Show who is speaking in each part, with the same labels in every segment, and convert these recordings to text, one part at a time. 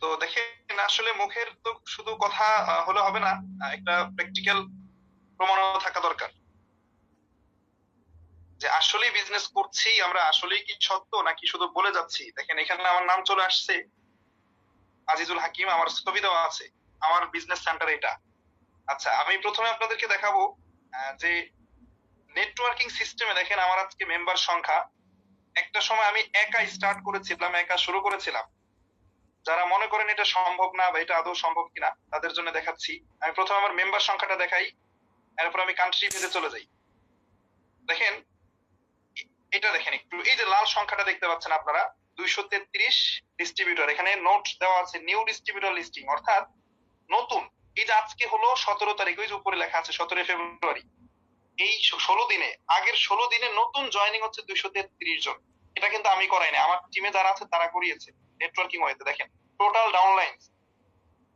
Speaker 1: তো দেখেন, আসলে মুখের তো শুধু কথা হলে হবে না একটা প্র্যাকটিক্যাল প্রমাণও থাকা দরকার। যে আসলেই বিজনেস করছি, আমরা আসলেই কি সত্য নাকি শুধু বলে যাচ্ছি? দেখেন, এখানে আমার নাম চলে আসছে। আজিজুল হাকিম, আমার ছবি দেওয়া আছে। আমার বিজনেস সেন্টার এটা। আচ্ছা আমি প্রথমে আপনাদেরকে দেখাবো যে নেটওয়ার্কিং সিস্টেমে দেখেন, আমার আজকে মেম্বার সংখ্যা। একটা সময় আমি একা স্টার্ট করেছিলাম, একা শুরু করেছিলাম। যারা মনে করেন এটা সম্ভব না বা এটা আদৌ সম্ভব কিনা, তাদের জন্য দেখাচ্ছি। আমি প্রথমে আমার মেম্বার সংখ্যাটা দেখাই, এরপর আমি কান্ট্রি ভেদে চলে যাই। দেখেন, এটা দেখেন একটু। এই যে লাল সংখ্যাটা দেখতে পাচ্ছেন আপনারা, দুইশো তেত্রিশ ডিস্ট্রিবিউটর এখানে নোট দেওয়া আছে নিউ ডিস্ট্রিবিউটর লিস্টিং অর্থাৎ নতুন। এই যে আজকে হলো সতেরো তারিখ, ওই যে উপরে লেখা আছে, সতেরোই ফেব্রুয়ারি। এই ষোলো দিনে, আগের ষোলো দিনে নতুন জয়েনিং হচ্ছে দুইশো তেত্রিশ জন। এটা কিন্তু আমি করাই না আমার টিমে যারা আছে, তারা করিয়েছে। নেটওয়ার্কিং ওয়েতে দেখেন। টোটাল ডাউনলাইন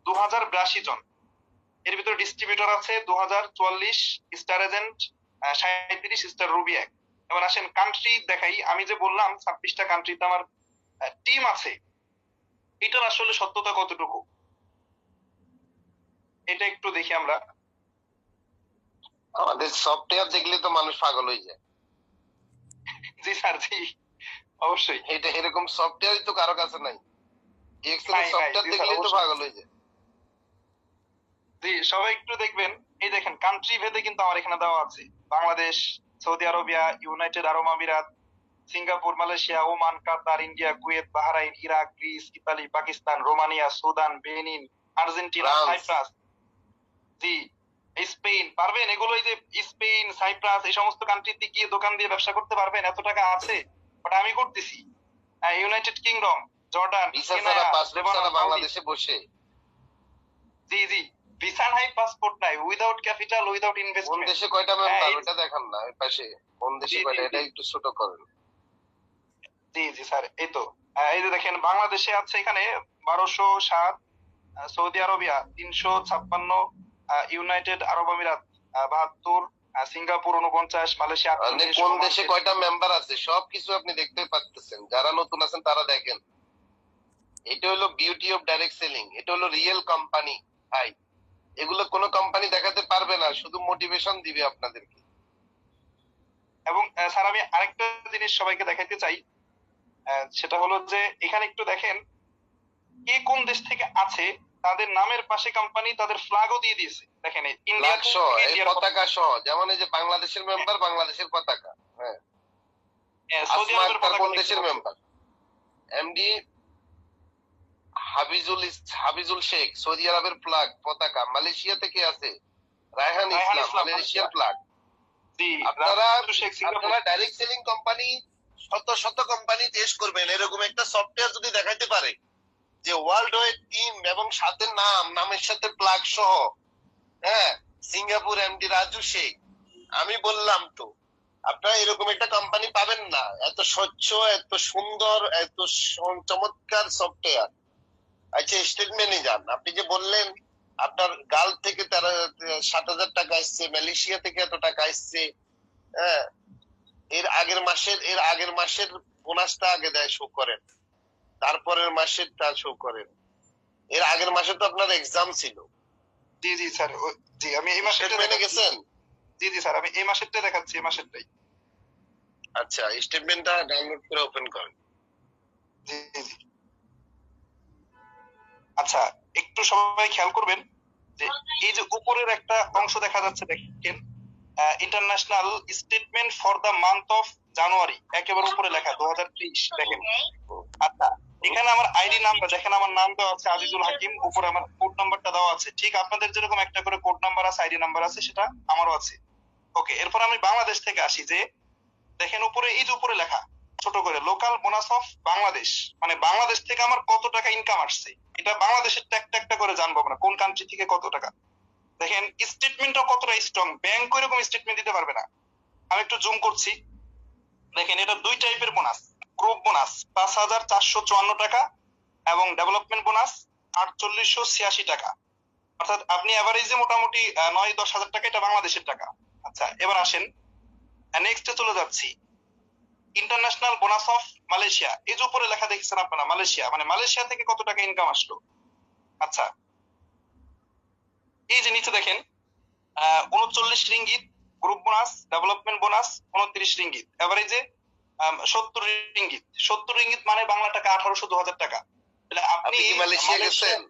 Speaker 1: দু হাজার বিরাশি জন। এর ভিতরে ডিস্ট্রিবিউটর আছে দু হাজার চুয়াল্লিশ স্টার এজেন্ট সাঁত্রিশ স্টার রুবি এক। এবার আসেন কান্ট্রি দেখাই। আমি যে বললাম ছাব্বিশটা কান্ট্রিতে আমার টিম আছে। এটার আসলে সত্যতা কতটুকু? এটা একটু দেখি আমরা।
Speaker 2: আমাদের সফটওয়্যার দেখলে তো মানুষ পাগল হয়ে যায়।
Speaker 1: জি স্যার জি। অবশ্যই
Speaker 2: এটা এরকম সফটওয়্যার তো কারও কাছে নাই। এক্সেল সফটওয়্যার দেখলে তো পাগল হয়ে যায়।
Speaker 1: জি সবাই একটু দেখবেন। এই দেখেন কান্ট্রি ভেদে কিন্তু আমার এখানে দেওয়া আছে। Bangladesh Saudi Arabia United Arab আমিরাত Singapore Malaysia Oman Qatar India Kuwait Bahrain Iraq Greece Italy Pakistan Romania Sudan Benin Argentina Cyprus. জি স্পেন পারবেন? এগুলো এই যে স্পেন সাইপ্রাস এই সমস্ত কান্ট্রিতে গিয়ে দোকান দিয়ে ব্যবসা করতে পারবেন? এত টাকা আছে? আমি করতেছি। United Kingdom Jordan.
Speaker 2: বাংলাদেশে বসে?
Speaker 1: জি জি। ভিসা নাই পাসপোর্ট নাই। উইদাউট ক্যাপিটাল উইদাউট
Speaker 2: কোন
Speaker 1: ইনভেস্টমেন্ট
Speaker 2: দেশে কয়টা
Speaker 1: হ্যাঁ,
Speaker 2: মেম্বার
Speaker 1: এই-
Speaker 2: দেখান না পাশে। কোন দেশে কয়টা? এটা একটু ছোট করেন।
Speaker 1: জি জি স্যার এই তো। এই যে দেখেন বাংলাদেশে আছে এখানে বারোশো সাত সৌদি আরবিয়া তিনশো ছাপ্পান্ন ইউনাইটেড আরব আমিরাত বাহাত্তর সিঙ্গাপুর উনপঞ্চাশ মালয়েশিয়া
Speaker 2: কোন দেশে কয়টা মেম্বার আছে? সব কিছু আপনি দেখতে পাচ্ছেন যারা নতুন আছেন তারা দেখেন। এটা হলো বিউটি অফ ডাইরেক্ট সেলিং এটা হলো রিয়েল কোম্পানি ভাই এগুলো কোনো কোম্পানি দেখাতে পারবে না। শুধু মোটিভেশন দিবে আপনাদেরকে।
Speaker 1: এবং স্যার আমি আরেকটা জিনিস সবাইকে দেখাইতে চাই। সেটা হলো যে এখানে একটু দেখেন কে কোন দেশ থেকে আছে তাদের নামের পাশে কোম্পানি তাদের ফ্ল্যাগও দিয়ে দিয়েছে। দেখেন ইন্ডিয়া
Speaker 2: পতাকা সহ যেমন এই যে বাংলাদেশের মেম্বার বাংলাদেশের পতাকা হ্যাঁ। কোন দেশের member MD Habizul Habizul Sheikh Saudi আরবের ফ্ল্যাগ পতাকা। মালয়েশিয়া থেকে আছে? রায়হান ইসলাম মালয়েশিয়ার
Speaker 1: মালয়েশিয়া।
Speaker 2: ফ্ল্যাগ আপনারা আপনারা ডাইরেক্ট সেলিং কোম্পানি শত শত কোম্পানি টেস্ট করবেন। এরকম একটা সফটওয়্যার যদি দেখাইতে পারে যে ওয়ার্ল্ড ওয়াইড টিম সাথে নাম, নামের সাথে প্লাগ সহ হ্যাঁ সিঙ্গাপুর এমডি রাজু শেখ। আমি বললাম তো, আপনারা এরকম একটা কোম্পানি পাবেন না। এত স্বচ্ছ, এত সুন্দর, এত চমৎকার সফটওয়্যার আচ্ছা স্টেটমেন্টে যান আপনি যে বললেন, আপনার গাল থেকে তারা সাত হাজার টাকা আসছে মালয়েশিয়া থেকে এত টাকা আসছে হ্যাঁ এর আগের মাসের, এর আগের মাসের বোনাসটা আগে দেয় শো করেন। তারপরের মাসেরটা শো করেন। এর আগের মাসে তো আপনার এক্সাম ছিল।
Speaker 1: জি জি স্যার জি আমি এই
Speaker 2: স্টেটমেন্টে
Speaker 1: দেখাচ্ছি।
Speaker 2: গেছেন?
Speaker 1: জি জি স্যার আমি এই মাসেরটা দেখাচ্ছি এই মাসেরটাই।
Speaker 2: আচ্ছা স্টেটমেন্টটা ডাউনলোড করে ওপেন করেন।
Speaker 1: জি জি জি। আচ্ছা একটু সবাই খেয়াল করবেন যে এই যে উপরের একটা অংশ দেখা যাচ্ছে দেখেন international statement for the month of January একেবারে উপরে লেখা দু হাজার তেইশ দেখেন। আচ্ছা এখানে আমার আইডি নাম্বার দেখেন আমার নাম দেওয়া আছে আজিজুল হাকিম, উপরে আমার কোড নাম্বারটা দেওয়া আছে। ঠিক আপনাদের যেরকম একটা করে কোড নাম্বার আছে আইডি নাম্বার আছে, সেটা আমারও আছে। ওকে এরপর আমি বাংলাদেশ থেকে আসি যে, দেখেন উপরে, এই উপরে লেখা, ছোট করে লোকাল বোনাস অফ বাংলাদেশ মানে বাংলাদেশ থেকে আমার কত টাকা ইনকাম আসছে? এটা বাংলাদেশের একটা একটা করে জানব আমরা, কোন কান্ট্রি থেকে কত টাকা। দেখেন স্টেটমেন্টটা কতটা স্ট্রং ব্যাংক এরকম স্টেটমেন্ট দিতে পারবে না। আমি একটু জুম করছি। দেখেন, এটা দুই টাইপের বোনাস গ্রুপ বোনাস পাঁচ হাজার চারশো চুয়ান্ন টাকা এবং ডেভেলপমেন্ট বোনাস আটচল্লিশশো ছিয়াশি টাকা। অর্থাৎ আপনি এভারেজে মোটামুটি নয়, দশ হাজার টাকা, এটা বাংলাদেশের টাকা। আচ্ছা এবার আসেন নেক্সটে চলে যাচ্ছি। ইন্টারন্যাশনাল বোনাস অফ মালয়েশিয়া এই যে উপরে লেখা দেখছেন আপনারা মালয়েশিয়া মানে মালয়েশিয়া থেকে কত টাকা ইনকাম আসলো? আচ্ছা এই যে নিচে দেখেন উনচল্লিশ ringgit group bonus development bonus উনত্রিশ রিঙ্গিত। এভারেজে সত্তর রিঙ্গিত। সত্তর রিঙ্গিত মানে বাংলা টাকা আঠারোশো দু হাজার টাকা। তাহলে আপনি
Speaker 2: মালয়েশিয়া- গেছেন?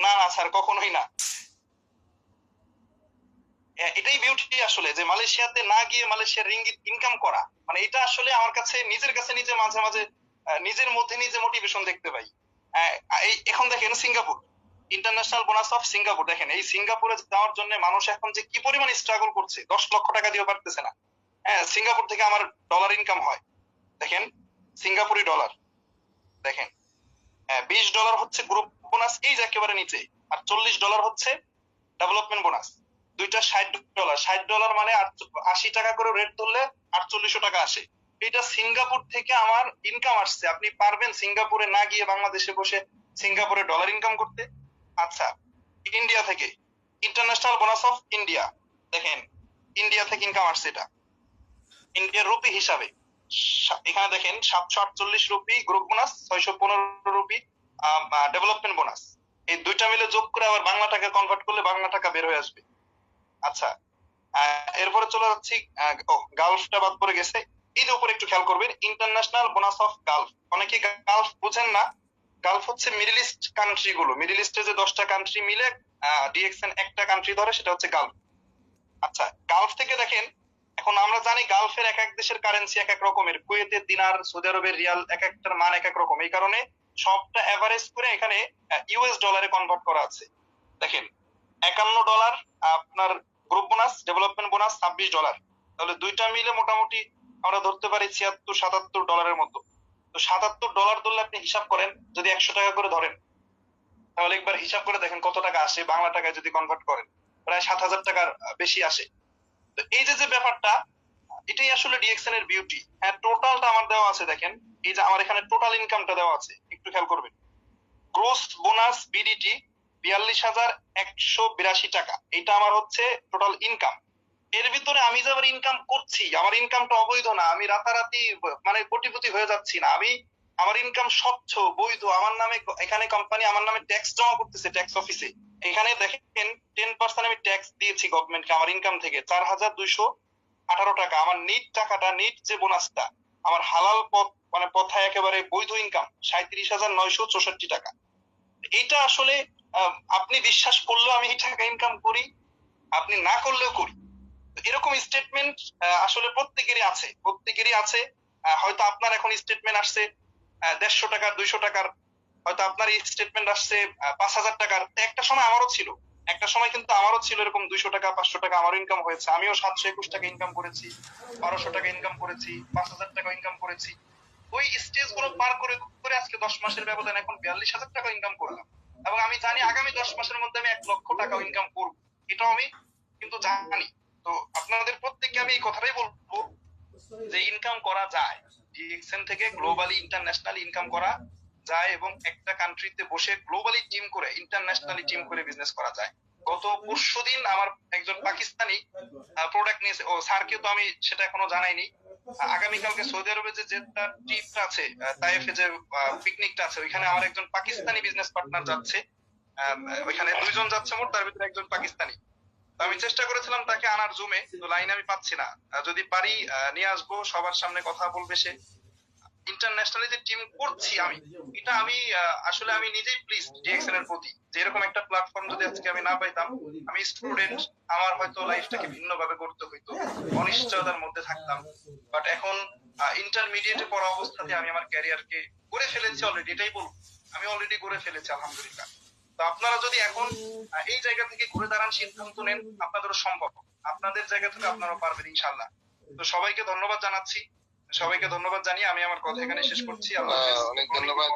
Speaker 1: না না স্যার কখনোই না। এটাই বিউটি আসলে যে মালয়েশিয়াতে না গিয়ে মালয়েশিয়ার রিঙ্গিত ইনকাম করা। মানে এটা আসলে আমার কাছে নিজের কাছে নিজে মাঝে মাঝে নিজের মধ্যে নিজে মোটিভেশন দেখতে পাই। এখন দেখেন Singapore. International bonus of Singapore. দেখেন এই সিঙ্গাপুরে যাওয়ার জন্য মানুষ এখন যে কি পরিমাণ স্ট্রাগল করছে দশ লক্ষ টাকা দিয়ে পারতেছে না। হ্যাঁ সিঙ্গাপুর থেকে আমার ডলার ইনকাম হয়। দেখেন, সিঙ্গাপুরি ডলার দেখেন বিশ ডলার হচ্ছে গ্রুপ বোনাস এই যে একেবারে নিচে। আর চল্লিশ ডলার হচ্ছে ডেভেলপমেন্ট বোনাস দুইটা ষাট ডলার ষাট ডলার মানে আশি টাকা করে রেট ধরলে আটচল্লিশশো টাকা আসে। এটা সিঙ্গাপুর থেকে আমার ইনকাম আসছে। আপনি পারবেন সিঙ্গাপুরে না গিয়ে বাংলাদেশে বসে সিঙ্গাপুরে ডলার ইনকাম করতে। আচ্ছা ইন্ডিয়া থেকে। ইন্টারন্যাশনাল বোনাস অফ ইন্ডিয়া দেখেন ইন্ডিয়া থেকে ইনকাম আসছে এটা। ইন্ডিয়ার রুপি হিসাবে। এখানে দেখেন সাতশো আটচল্লিশ রুপি গ্রুপ বোনাস ছয়শো পনেরো রুপি ডেভেলপমেন্ট বোনাস এই দুইটা মিলে যোগ করে আবার বাংলা টাকা কনভার্ট করলে বাংলা টাকা বের হয়ে আসবে। আচ্ছা এরপরে চলে যাচ্ছি গালফটা বাদ পড়ে গেছে। এই যে উপরে একটু খেয়াল করবেন ইন্টারন্যাশনাল বোনাস অফ গালফ অনেকে গালফ বুঝেন না। গালফ হচ্ছে মিডিল ইস্ট কান্ট্রি গুলো। মিডল ইস্টে যে দশটা কান্ট্রি মিলে ডিএক্সএন একটা কান্ট্রি ধরে, সেটা হচ্ছে গালফ আচ্ছা গালফ থেকে দেখেন এখন আমরা জানি গালফের এক এক দেশের কারেন্সি এক এক রকমের। কুয়েতের দিনার, সৌদি আরবের রিয়াল এক একটার মান এক এক রকম। এই কারণে সবটা এভারেজ করে এখানে ইউএস ডলারে কনভার্ট করা আছে। দেখেন, একান্ন ডলার আপনার গ্রুপ বোনাস ডেভেলপমেন্ট বোনাস ছাব্বিশ ডলার তাহলে দুইটা মিলে মোটামুটি আমরা ধরতে পারি ছিয়াত্তর, সাতাত্তর ডলারের মতো। তো সাতাত্তর ডলার ধরলে আপনি হিসাব করেন, যদি একশো টাকা করে ধরেন, তাহলে একবার হিসাব করে দেখেন কত টাকা আসে। বাংলা টাকায় যদি কনভার্ট করেন, প্রায় সাত হাজার টাকার বেশি আসে। এই যে যে ব্যাপারটা, এটাই আসলে ডিএক্সএন এর বিউটি হ্যাঁ টোটালটা আমার দেওয়া আছে, দেখেন। এই যে, আমার এখানে টোটাল ইনকামটা দেওয়া আছে, একটু খেয়াল করবেন। গ্রোস বোনাস বিডিটি বিয়াল্লিশ হাজার একশো বিরাশি টাকা। এটা আমার হচ্ছে টোটাল ইনকাম এর ভিতরে আমি যে আবার ইনকাম করছি, আমার ইনকামটা অবৈধ না, আমি রাতারাতি মানে কোটিপতি হয়ে যাচ্ছি না। আমি আমার ইনকাম স্বচ্ছ, বৈধ, আমার নামে এখানে কোম্পানি আমার নামে ট্যাক্স জমা করতেছে ট্যাক্স অফিসে এখানে দেখেন টেন পার্সেন্ট আমি ট্যাক্স দিয়েছি গভর্নমেন্টকে আমার ইনকাম থেকে। চার হাজার দুইশো আঠারো টাকা। আমার নিট টাকাটা নিট যে বোনাসটা আমার হালাল পথ মানে পথায় একেবারে বৈধ ইনকাম সাঁত্রিশ হাজার নয়শো চৌষট্টি টাকা। এটা আসলে আপনি বিশ্বাস করলেও আমি এই টাকা ইনকাম করি, আপনি না করলেও করি। এরকম স্টেটমেন্ট আসলে প্রত্যেকেরই আছে প্রত্যেকেরই আছে। হয়তো আপনার এখন স্টেটমেন্ট আসছে দেড়শো টাকার, দুইশো টাকার, হয়তো আপনার স্টেটমেন্ট আসছে পাঁচ হাজার টাকার। একটা সময় আমারও ছিল। একটা সময় কিন্তু আমারও ছিল এরকম দুইশো টাকা, পাঁচশো টাকা আমারও ইনকাম হয়েছে। আমিও সাতশো একুশ টাকা ইনকাম করেছি, বারোশো টাকা ইনকাম করেছি, পাঁচ হাজার টাকা ইনকাম করেছি। ওই স্টেজগুলো পার করে করে আজকে দশ মাসের ব্যবধান, এখন বিয়াল্লিশ হাজার টাকা ইনকাম করলাম। এবং আমি জানি আগামী দশ মাসের মধ্যে আমি এক লক্ষ টাকা ইনকাম করব। এটাও আমি কিন্তু জানি। তো আপনাদের প্রত্যেককে আমি এই কথাটাই বলব যে ইনকাম করা যায়। ডিএক্সএন থেকে গ্লোবালি ইন্টারন্যাশনাল ইনকাম করা যায় এবং একটা কান্ট্রিতে বসে গ্লোবালি টিম করে ইন্টারন্যাশনালি টিম করে বিজনেস করা যায়। গত পরশু দিন আমার একজন পাকিস্তানি প্রোডাক্ট নিয়েছে। ও, স্যারকে তো আমি সেটা এখনও জানাইনি। আগামীকালকে সৌদি আরবে যে যেটা ট্রিপটা আছে তাইফে যে পিকনিকটা আছে, ওইখানে আমার একজন পাকিস্তানি বিজনেস পার্টনার যাচ্ছে। ওইখানে দুইজন যাচ্ছে মোট, তার ভিতরে একজন পাকিস্তানি। আমি চেষ্টা করেছিলাম তাকে আনার জুমে তো লাইন আমি পাচ্ছি না। যদি পারি নিয়ে আসব, সবার সামনে কথা বলবে সে। ইন্টারন্যাশনালি যে টিম করছি আমি, এটা আমি আসলে আমি নিজেই প্লিজ ডিএক্সএন এর প্রতি। যে এরকম একটা প্ল্যাটফর্ম যদি আজকে আমি না পাইতাম, আমি স্টুডেন্ট আমার হয়তো লাইফটাকে ভিন্ন ভাবে করতে হইতো, অনিশ্চয়তার মধ্যে থাকতাম। বাট এখন ইন্টারমিডিয়েটে পড়া অবস্থাতে আমি আমার ক্যারিয়ারকে করে ফেলেছি অলরেডি এটাই বলব। আমি অলরেডি করে ফেলেছি, আলহামদুলিল্লাহ। তো আপনারা যদি এখন এই জায়গা থেকে ঘুরে দাঁড়ান, সিদ্ধান্ত নেন, আপনাদেরও সম্ভব আপনাদের জায়গা থেকে আপনারাও পারবেন ইনশাল্লাহ তো সবাইকে ধন্যবাদ জানাচ্ছি সবাইকে ধন্যবাদ জানিয়ে আমি আমার কথা এখানে শেষ করছি।
Speaker 2: অনেক ধন্যবাদ।